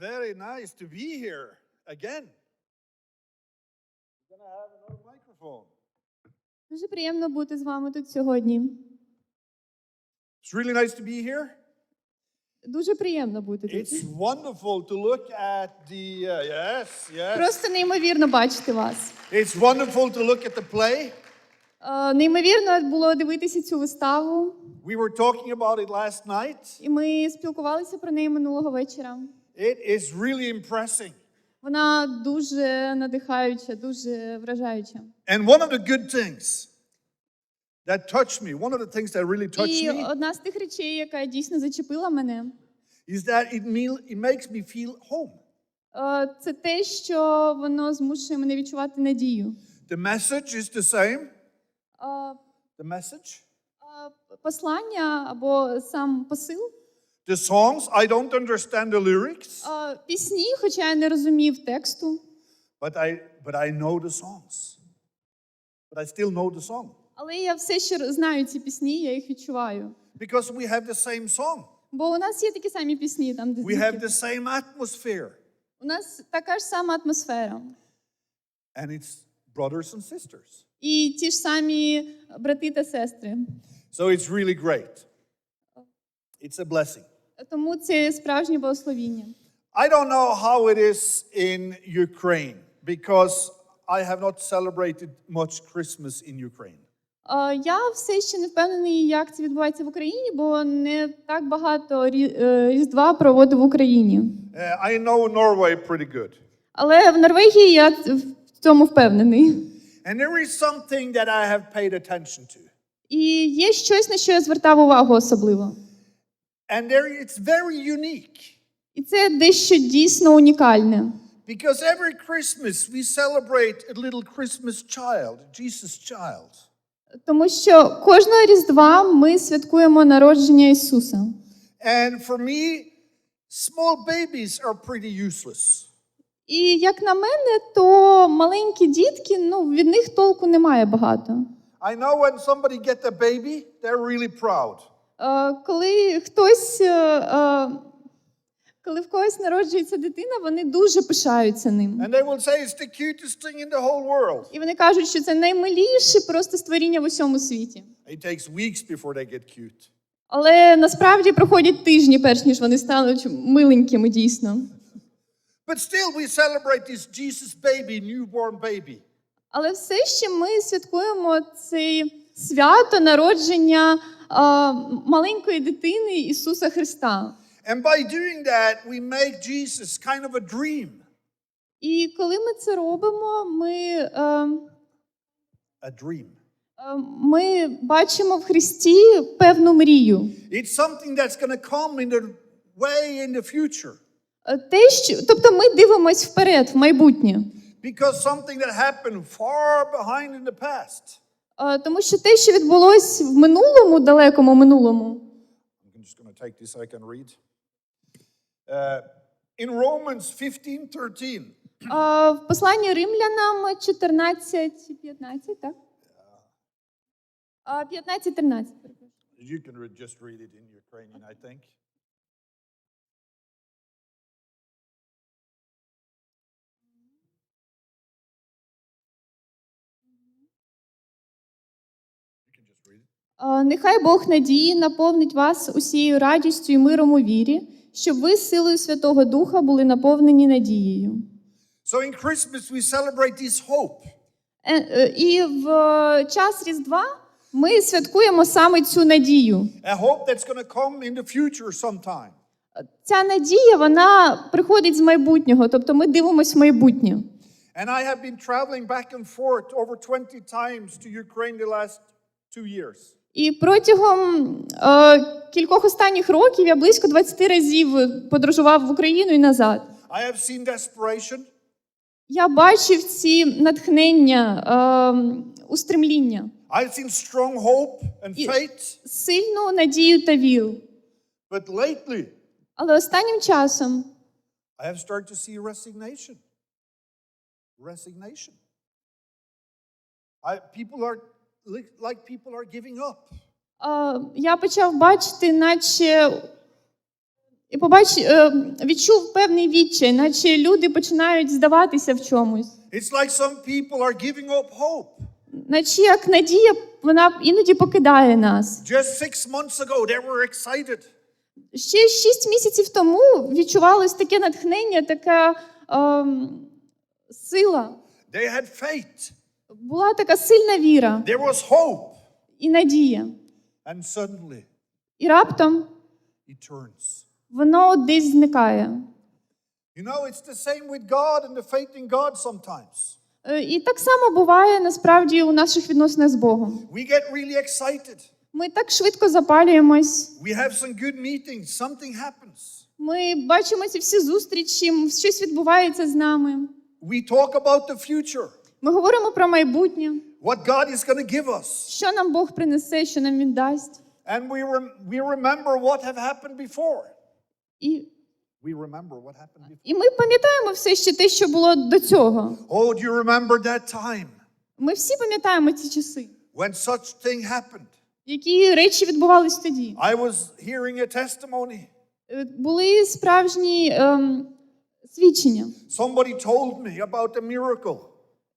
Very nice to be here again. We're going have another microphone. Дуже приємно бути з вами тут сьогодні. It's really nice to be here. Дуже приємно бути тут. It's wonderful to look at the, uh, yes, yes. Просто неймовірно бачити вас. It's wonderful to look at the play. Е, Неймовірно було дивитися цю виставу, We were talking about it last night. і ми спілкувалися про неї минулого вечора. It is really impressing. Вона дуже надихаюча, дуже вражаюча. And one of the good things that touched me, one of the things that really touched І me, одна з тих речей, яка дійсно зачепила мене, is that it, makes me feel home. е, це те, що воно змушує мене відчувати надію. The message is the same. Е, The message. е, Послання або сам посил. The songs, I don't understand the lyrics, Е, Пісні, хоча я не розумів тексту, but I but I know the songs. But I still know the song але я все ще знаю ці пісні, я їх відчуваю. because we have the same song. Бо у нас є такі самі пісні, там де We have звідки. the same atmosphere, у нас така ж сама атмосфера. and it's brothers and sisters. І ті ж самі брати та сестри. So it's really great. It's a blessing. Тому це справжнє благословіння. I don't know how it is in Ukraine because I have not celebrated much Christmas in Ukraine. Я все ще не впевнений, як це відбувається в Україні, бо не так багато е, Різдва проводив в Україні. Uh, I know Norway pretty good. Але в Норвегії я в цьому впевнений. And there is something that I have paid attention to. І є щось, на що я звертав увагу особливо. And there it's very unique І це дещо дійсно унікальне. because every Christmas we celebrate a little Christmas child, Jesus child. Тому що кожного Різдва ми святкуємо народження Ісуса. And for me, small babies are pretty useless. І як на мене, то маленькі дітки, ну від них толку немає багато. I know when somebody get a baby, they're really proud. Е, коли хтось, е, е, коли в когось народжується дитина, вони дуже пишаються ним. And they will say it's the cutest thing in the whole world. І вони кажуть, що це наймиліше просто створіння в усьому світі. It takes weeks before they get cute. Але насправді проходять тижні, перш ніж вони стануть миленькими дійсно. But still, we celebrate this Jesus baby, newborn baby. Але все ще ми святкуємо це свято народження маленької дитини Ісуса Христа. And by doing that, we make Jesus kind of a dream. І коли ми це робимо, ми, е, A dream. е, ми бачимо в Христі певну мрію. It's something that's going to come in the way in the future. Е, Те, що, тобто ми дивимось вперед, в майбутнє. Because something that happened far behind in the past. Е, Тому що те, що відбулось в минулому, далекому минулому, I'm just going to take this, I can read. Uh, in Romans 15 13, е, в посланні римлянам 14, 15, так? 15, 13. you can re- just read it in Ukrainian, I think. Нехай Бог надії наповнить вас усією радістю і миром у вірі, щоб ви силою Святого Духа були наповнені надією. So in Christmas, we celebrate this hope. Е, е, І в е, час Різдва ми святкуємо саме цю надію. A hope that's going to come in the future sometime. Ця надія вона приходить з майбутнього, тобто ми дивимося в майбутнє. And I have been traveling back and forth over 20 times to Ukraine the last two years. І протягом е, кількох останніх років я близько 20 разів подорожував в Україну і назад. I have seen desperation. Я бачив ці натхнення, е, устремління, I've seen strong hope and faith. сильну надію та віру. But lately, Але останнім часом I have started to see resignation. Resignation. I, people are like people are giving up. я почав бачити, наче І побач, е, відчув певний відчай, наче люди починають здаватися в чомусь. It's like some people are giving up hope. Наче як надія, вона іноді покидає нас. Just six months ago, they were excited. Ще шість місяців тому відчувалось таке натхнення, така ем, сила. They had faith. Була така сильна віра There was hope. і надія. And suddenly, І раптом he turns. воно десь зникає. You know, it's the same with God and the faith in God sometimes. Е, І так само буває насправді у наших відносинах з Богом. We get really excited. Ми так швидко запалюємось. We have some good meetings, something happens. Ми бачимо ці всі зустрічі, щось відбувається з нами. We talk about the future, Ми говоримо про майбутнє, what God is going to give us. що нам Бог принесе, що нам він дасть. And we, rem- we remember what have happened before. І, We remember what happened before. і ми пам'ятаємо все ще те, що було до цього. Oh, do you remember that time Ми всі пам'ятаємо ці часи, when such thing happened? які речі відбувались тоді. I was hearing a testimony. Е, Були справжні ем, свідчення. Somebody told me about a miracle.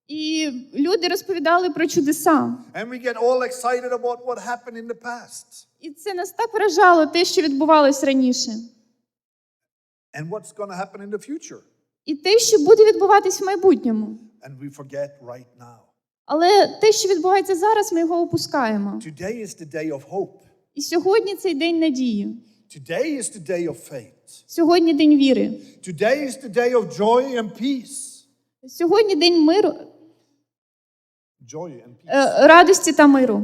І люди розповідали про чудеса. And we get all excited about what happened in the past І це нас так вражало, те, що відбувалось раніше. and what's going to happen in the future. І те, що буде відбуватись в майбутньому. And we forget right now. Але те, що відбувається зараз, ми його опускаємо. Today is the day of hope. І сьогодні цей день надії. Today is the day of faith. Сьогодні день віри. Today is the day of joy and peace. Сьогодні день миру, Joy and peace. е, радості та миру.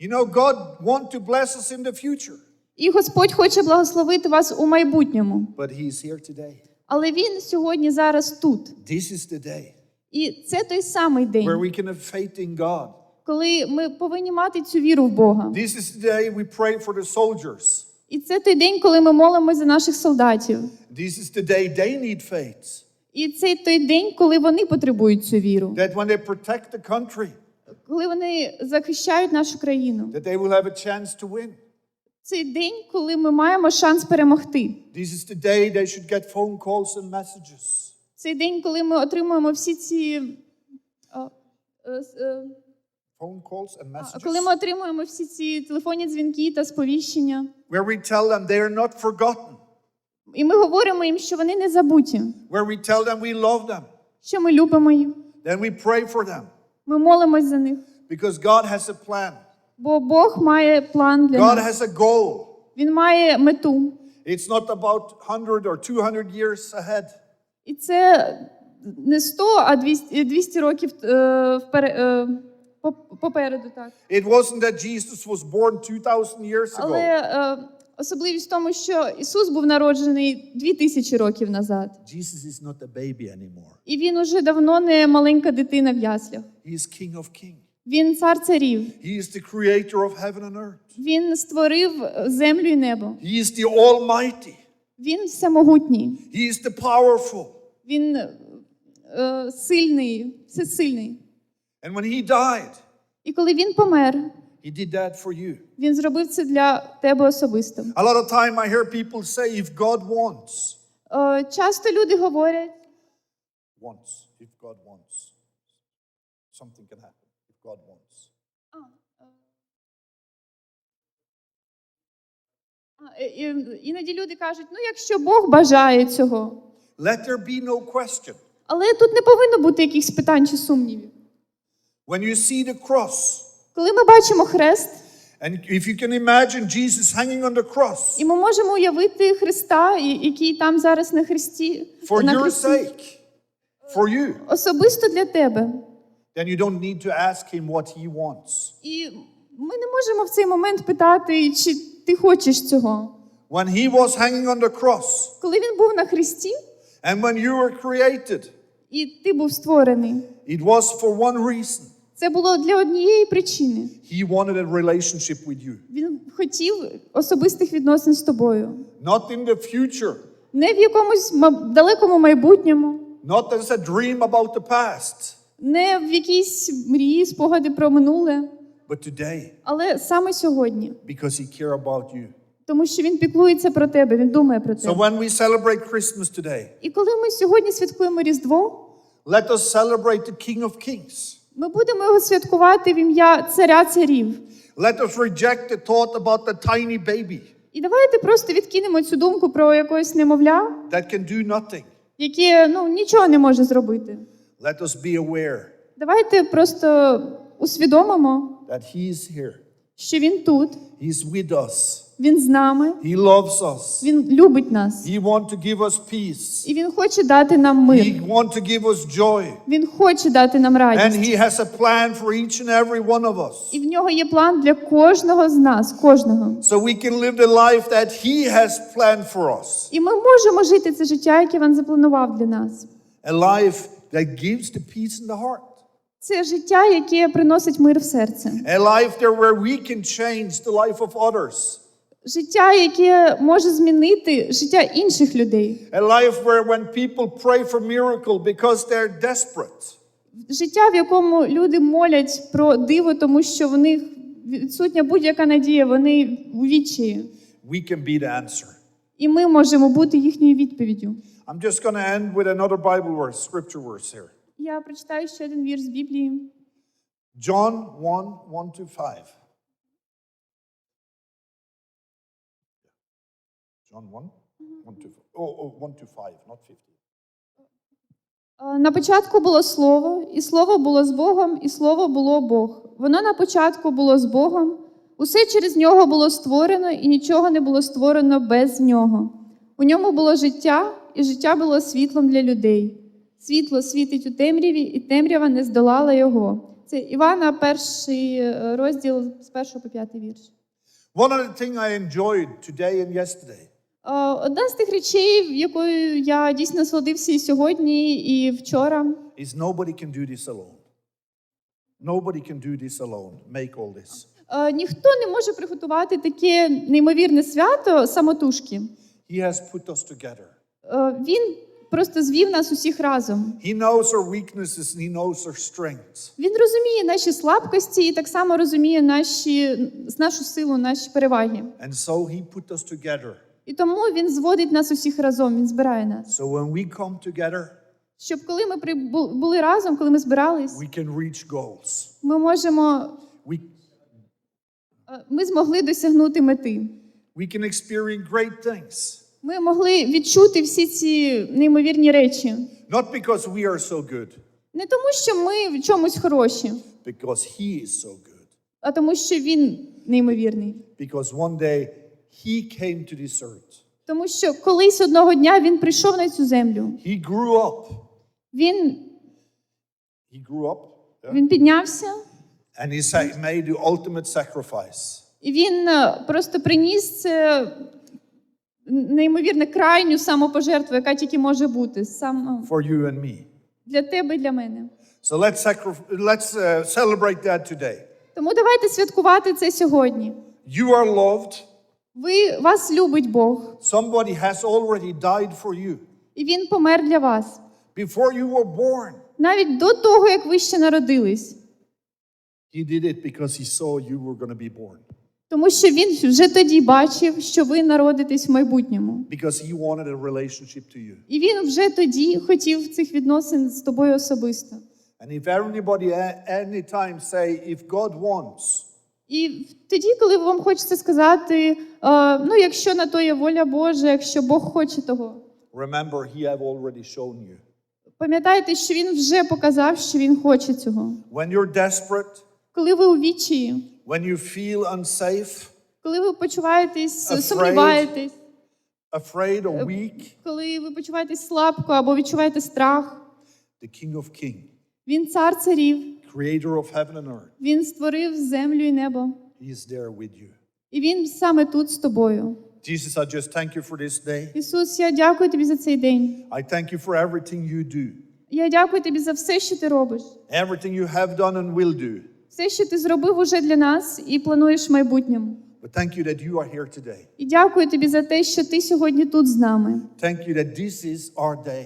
You know, God wants to bless us in the future, І Господь хоче благословити вас у майбутньому. but He's here today. Але Він сьогодні зараз тут. This is the day І це той самий where день, we can have faith in God. коли ми повинні мати цю віру в Бога. This is the day we pray for the soldiers. І це той день, коли ми молимося за наших солдатів. This is the day they need faith. І це той день, коли вони потребують цю віру, That when they protect the country, коли вони захищають нашу країну. that they will have a chance to win. Цей день, коли ми маємо шанс перемогти. This is the day they should get phone calls and messages. Цей день, коли ми отримуємо всі ці. е, е, Phone calls and messages. Коли ми отримуємо всі ці телефонні дзвінки та сповіщення, Where we tell them they are not forgotten. І ми говоримо їм, що вони не забуті, Where we tell them we love them. що ми любимо їх, Then we pray for them. ми молимось за них. Because God has a plan. Бо Бог має план для God нас. has a goal. Він має мету. It's not about 100 or 200 years ahead. І це не 100, а 200, 200 років е, впере- е, по- попереду. Так. It wasn't that Jesus was born 2,000 years Але ago. е, особливість в тому, що Ісус був народжений 2000 років назад. Jesus is not a baby anymore. І він уже давно не маленька дитина в яслях. He is King of Kings. Він цар царів. He is the creator of heaven and earth. Він створив землю і небо. He is the Almighty. Він всемогутній. He is the powerful. Він е, сильний, всесильний. And when He died, І коли він помер, He did that for you. він зробив це для тебе особисто. A lot of time I hear people say, if God wants, Е, часто люди говорять, wants, if God wants, something can happen. If God wants. а, е, і- іноді люди кажуть, ну якщо Бог бажає цього. Let there be no question. Але тут не повинно бути якихось питань чи сумнівів. When you see the cross, Коли ми бачимо хрест, and if you can imagine Jesus hanging on the cross і ми можемо уявити Христа, і- який там зараз на хресті, for на your хресті sake, for you, особисто для тебе. then you don't need to ask Him what He wants. І ми не можемо в цей момент питати, чи ти хочеш цього. When He was hanging on the cross, Коли він був на хресті, and when you were created, і ти був створений, it was for one reason. Це було для однієї причини. He wanted a relationship with you. Він хотів особистих відносин з тобою. Not in the future, Не в якомусь далекому майбутньому, not as a dream about the past, не в якійсь мрії, спогади про минуле, but today, але саме сьогодні, because He cared about you. Тому що він піклується про тебе, він думає про So when we celebrate Christmas today, І коли ми сьогодні святкуємо Різдво, let us celebrate the King of Kings. Ми будемо його святкувати в ім'я царя царів. Let us reject the thought about the tiny baby І давайте просто відкинемо цю думку про якогось немовля, that can do nothing. яке ну, нічого не може зробити. Let us be aware Давайте просто усвідомимо, that He is here. Що він тут, He's with us. він з нами, He loves us. він любить нас. He wants to give us peace. І він хоче дати нам мир. He wants to give us joy. Він хоче дати нам And. He has a plan for each and every one of us. І в нього є план для кожного з нас, кожного. So we can live the life that He has planned for us. І ми можемо жити це життя, яке він запланував для нас. A life that gives the peace in the heart. Це життя, яке приносить мир в серце. A life there where we can change the life of others. Життя, яке може змінити життя інших людей. A life where when people pray for miracle because they're desperate. Життя, в якому люди молять про диво, тому що в них відсутня будь-яка надія, вони у відчаї. We can be the answer. І ми можемо бути їхньою відповіддю. I'm just going to end with another Bible verse, scripture verse here. Я прочитаю ще один вірш з Біблії. John 1 1 to 5. John 1 1 to 5. Oh, oh, 1 to 5, not 50. Е, На початку було слово, і слово було з Богом, і слово було Бог. Воно на початку було з Богом. Усе через нього було створено, і нічого не було створено без нього. У ньому було життя, і життя було світлом для людей. Світло світить у темряві, і темрява не здолала його. Це Івана, перший е, розділ з першого по п'ятий вірш. One of the things I enjoyed today and yesterday Е, Одна з тих речей, якою я дійсно насолодився і сьогодні, і вчора. is nobody can do this alone. Nobody can do this alone, make all this. Е, Ніхто не може приготувати таке неймовірне свято самотужки. He has put us together. Він просто звів нас усіх разом. He knows our weaknesses and he knows our strengths. Він розуміє наші слабкості і так само розуміє наші, нашу силу, наші переваги. And so he put us together. І тому він зводить нас усіх разом, він збирає нас. So when we come together, Щоб коли ми були разом, коли ми збирались, we can reach goals. ми можемо, We, е, ми змогли досягнути мети. we can experience great things. Ми могли відчути всі ці неймовірні речі. Not because we are so good, Не тому, що ми в чомусь хороші, because he is so good. а тому, що він неймовірний. Because one day he came to this earth. Тому що колись одного дня він прийшов на цю землю. He grew up. Він, He grew up yeah? він піднявся, and he sa- made the ultimate sacrifice. і він е, просто приніс це неймовірне крайню самопожертву, яка тільки може бути сам for you and me. для тебе і для мене. So let's, sacri- let's uh, celebrate that today. Тому давайте святкувати це сьогодні. You are loved. Ви вас любить Бог, Somebody has already died for you. і він помер для вас. Before you were born, Навіть до того, як ви ще народились. he did it because he saw you were going to be born. Тому що він вже тоді бачив, що ви народитесь в майбутньому. Because he wanted a relationship to you. І він вже тоді хотів цих відносин з тобою особисто. And if anybody a- any time say, if God wants, І тоді, коли вам хочеться сказати, е, ну, якщо на то є воля Божа, якщо Бог хоче того, remember he have already shown you. пам'ятайте, що він вже показав, що він хоче цього. When you're desperate, Коли ви у відчаї, when you feel unsafe, коли ви почуваєтесь, Afraid. сумніваєтесь, afraid or weak, коли ви почуваєтесь слабко або відчуваєте страх, the King of Kings, він цар царів, creator of heaven and earth, він створив землю і небо. he is there with you. І він саме тут з тобою. Jesus, I just thank you for this day. Ісус, я дякую тобі за цей день. I thank you for everything you do, Я дякую тобі за все, що ти робиш, everything you have done and will do. Все, що ти зробив уже для нас і плануєш в майбутньому. But thank you that you are here today. І дякую тобі за те, що ти сьогодні тут з нами. Thank you that this is our day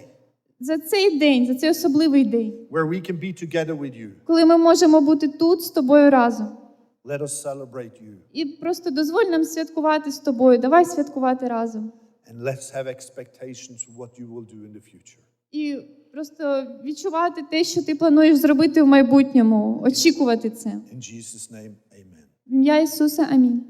За цей день, за цей особливий день, where we can be together with you. коли ми можемо бути тут з тобою разом. Let us celebrate you. І просто дозволь нам святкувати з тобою. Давай святкувати разом. And let's have expectations of what you will do in the future. І просто відчувати те, що ти плануєш зробити в майбутньому, очікувати це. In Jesus' name, amen. В ім'я Ісуса, амінь.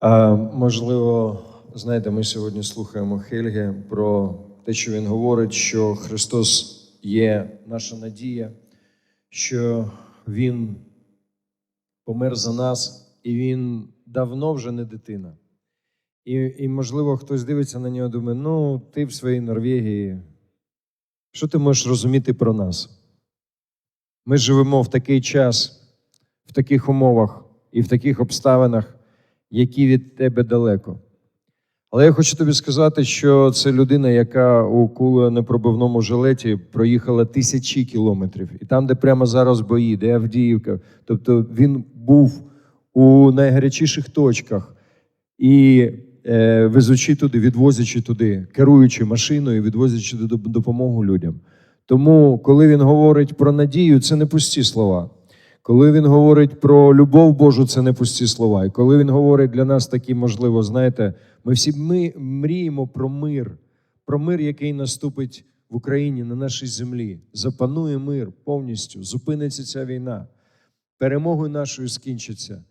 А, можливо, знаєте, ми сьогодні слухаємо Хельге про те, що він говорить, що Христос є наша надія, що Він помер за нас, і Він давно вже не дитина. І, і можливо, хтось дивиться на нього думає, ну, ти в своїй Норвегії, що ти можеш розуміти про нас? Ми живемо в такий час, в таких умовах і в таких обставинах, які від тебе далеко. Але я хочу тобі сказати, що це людина, яка у куленепробивному жилеті проїхала тисячі кілометрів. І там, де прямо зараз бої, де Авдіївка. Тобто він був у найгарячіших точках і е, везучи туди, відвозячи туди, керуючи машиною, відвозячи до- допомогу людям. Тому, коли він говорить про надію, це не пусті слова. Коли він говорить про любов Божу, це не пусті слова. І коли він говорить для нас такі, можливо, знаєте, ми всі ми мріємо про мир, про мир, який наступить в Україні на нашій землі. Запанує мир повністю, зупиниться ця війна, перемогою нашою скінчиться.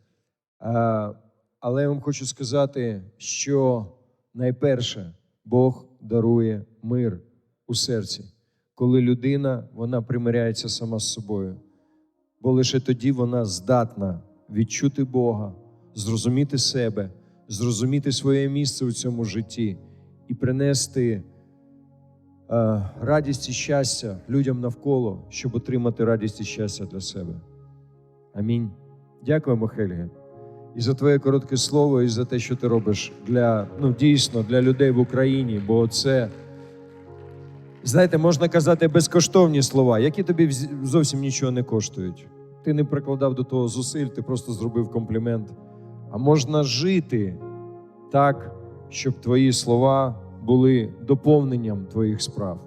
А, але я вам хочу сказати, що найперше Бог дарує мир у серці, коли людина вона примиряється сама з собою бо лише тоді вона здатна відчути Бога, зрозуміти себе, зрозуміти своє місце у цьому житті і принести е, радість і щастя людям навколо, щоб отримати радість і щастя для себе. Амінь. Дякуємо, Хельге, і за твоє коротке слово, і за те, що ти робиш для ну дійсно для людей в Україні, бо це. Знаєте, можна казати безкоштовні слова, які тобі зовсім нічого не коштують. Ти не прикладав до того зусиль, ти просто зробив комплімент. А можна жити так, щоб твої слова були доповненням твоїх справ.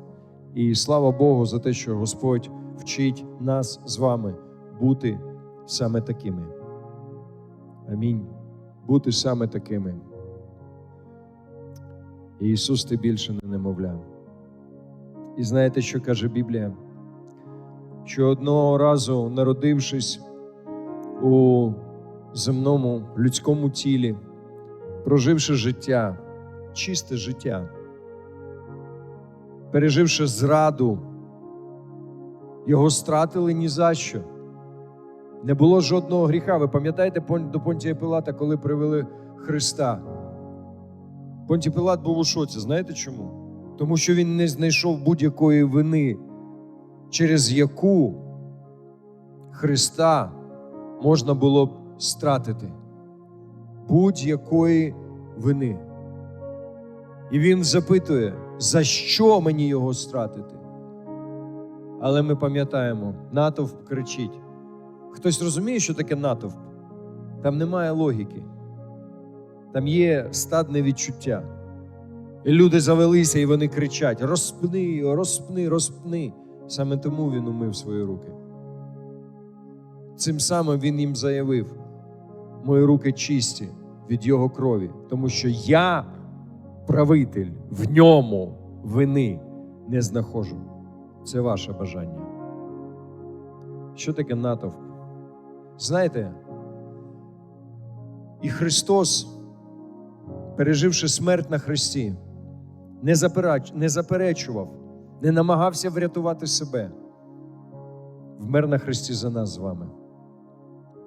І слава Богу за те, що Господь вчить нас з вами бути саме такими. Амінь. Бути саме такими. Ісус ти більше не немовля. І знаєте, що каже Біблія? Що одного разу, народившись у земному людському тілі, проживши життя, чисте життя, переживши зраду, його стратили ні за що. Не було жодного гріха. Ви пам'ятаєте до Понтія Пилата, коли привели Христа? Понтій Пилат був у шоці. Знаєте чому? Тому що він не знайшов будь-якої вини, через яку Христа можна було б стратити. Будь-якої вини. І він запитує, за що мені його стратити? Але ми пам'ятаємо, натовп кричить. Хтось розуміє, що таке натовп? Там немає логіки. Там є стадне відчуття. І люди завелися і вони кричать: розпни розпни, розпни. Саме тому він умив свої руки. Цим самим він їм заявив: мої руки чисті від його крові, тому що я, правитель, в ньому вини не знаходжу. Це ваше бажання. Що таке натовп? Знаєте, і Христос, переживши смерть на Христі, не, заперечував, не намагався врятувати себе. Вмер на Христі за нас з вами.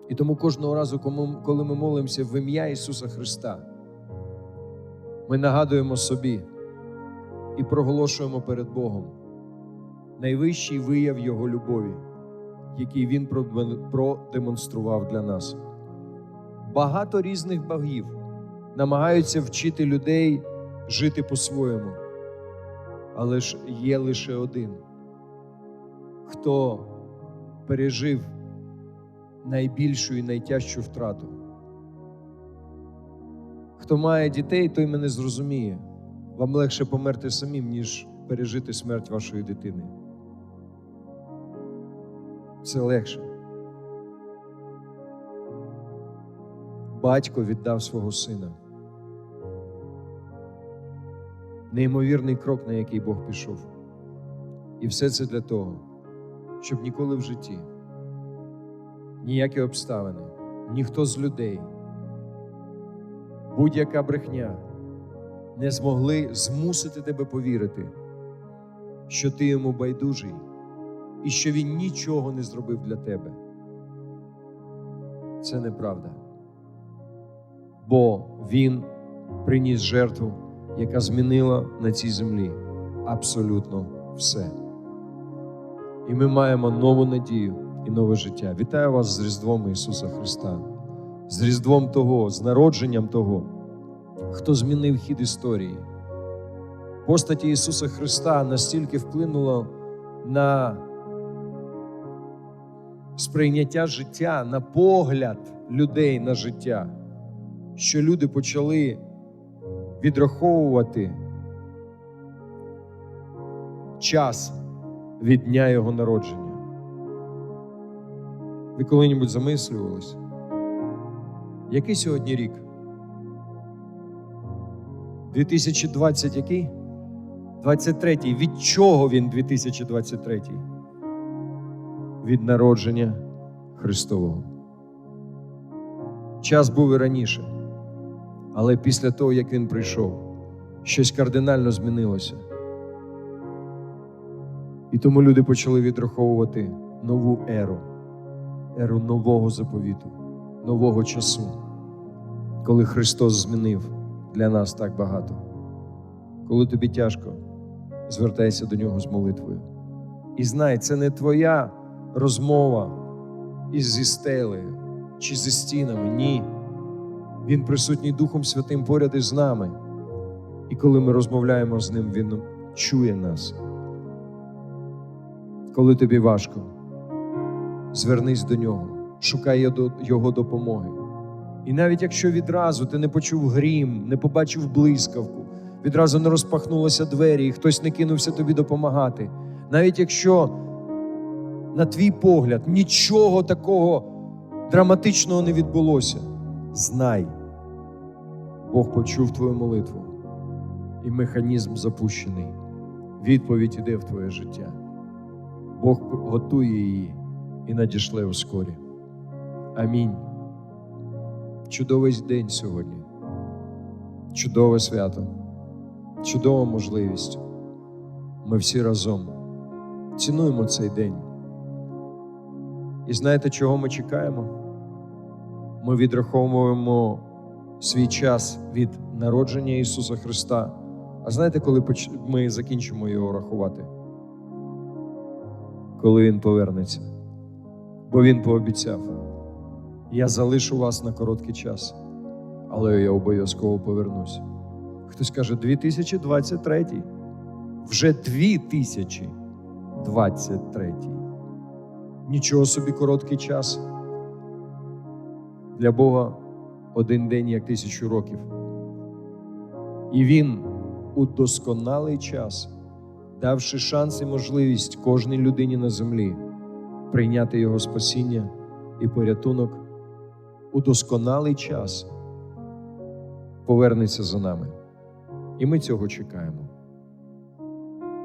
І тому кожного разу, коли ми молимося в ім'я Ісуса Христа, ми нагадуємо собі і проголошуємо перед Богом найвищий вияв Його любові, який Він продемонстрував для нас. Багато різних богів намагаються вчити людей жити по-своєму. Але ж є лише один, хто пережив найбільшу і найтяжчу втрату. Хто має дітей, той мене зрозуміє. Вам легше померти самим, ніж пережити смерть вашої дитини. Це легше. Батько віддав свого сина. Неймовірний крок, на який Бог пішов. І все це для того, щоб ніколи в житті ніякі обставини, ніхто з людей, будь-яка брехня не змогли змусити тебе повірити, що ти йому байдужий і що він нічого не зробив для тебе. Це неправда. Бо він приніс жертву, яка змінила на цій землі абсолютно все. І ми маємо нову надію і нове життя. Вітаю вас з Різдвом Ісуса Христа, з Різдвом того, з народженням того, хто змінив хід історії. Постаті Ісуса Христа настільки вплинула на сприйняття життя, на погляд людей на життя, що люди почали відраховувати час від дня Його народження. Ви коли-небудь замислювались? Який сьогодні рік? 2020 який? 23-й. Від чого він 2023? Від народження Христового. Час був і раніше, але після того, як він прийшов, щось кардинально змінилося. І тому люди почали відраховувати нову еру, еру нового заповіту, нового часу, коли Христос змінив для нас так багато. Коли тобі тяжко, звертайся до нього з молитвою. І знай, це не твоя розмова із зі стелею чи зі стінами. Ні. Він присутній Духом Святим поряд із нами. І коли ми розмовляємо з ним, Він чує нас. Коли тобі важко, звернись до нього, шукай його- допомоги. І навіть якщо відразу ти не почув грім, не побачив блискавку, відразу не розпахнулися двері, і хтось не кинувся тобі допомагати, навіть якщо, на твій погляд, нічого такого драматичного не відбулося, знай, Бог почув твою молитву, і механізм запущений. Відповідь іде в твоє життя. Бог готує її і надішле у скорі. Амінь. Чудовий день сьогодні. Чудове свято, чудова можливість. Ми всі разом цінуємо цей день. І знаєте, чого ми чекаємо? Ми відраховуємо свій час від народження Ісуса Христа. А знаєте, коли ми закінчимо його рахувати? Коли Він повернеться. Бо Він пообіцяв: я залишу вас на короткий час, але я обов'язково повернусь. Хтось каже, 2023. Вже 2023. Нічого собі короткий час. Для Бога один день як тисячу років. І Він у досконалий час, давши шанс і можливість кожній людині на землі прийняти Його спасіння і порятунок, у досконалий час повернеться за нами. І ми цього чекаємо.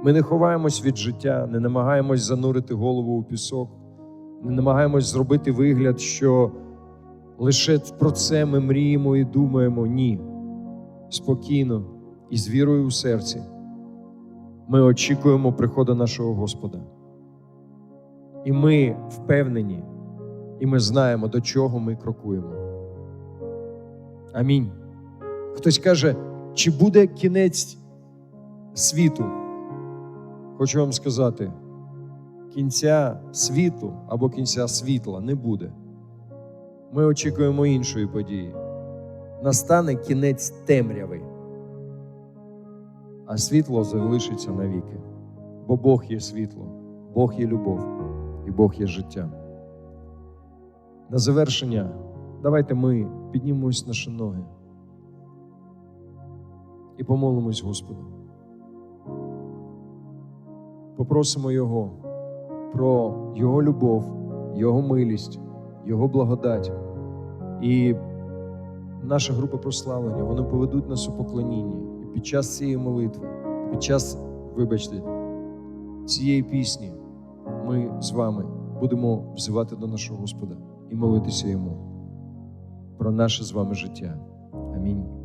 Ми не ховаємось від життя, не намагаємось занурити голову у пісок, не намагаємось зробити вигляд, що лише про це ми мріємо і думаємо. Ні. Спокійно і з вірою у серці. Ми очікуємо приходу нашого Господа. І ми впевнені, і ми знаємо, до чого ми крокуємо. Амінь. Хтось каже, чи буде кінець світу? Хочу вам сказати, кінця світу або кінця світла не буде. Ми очікуємо іншої події. Настане кінець темряви, а світло залишиться навіки. Бо Бог є світло, Бог є любов і Бог є життя. На завершення, давайте ми піднімемось наші ноги і помолимось Господу. Попросимо Його про Його любов, Його милість, Його благодать. І наша група прославлення, вони поведуть нас у поклоніння. І під час цієї молитви, під час, вибачте, цієї пісні ми з вами будемо взивати до нашого Господа і молитися Йому про наше з вами життя. Амінь.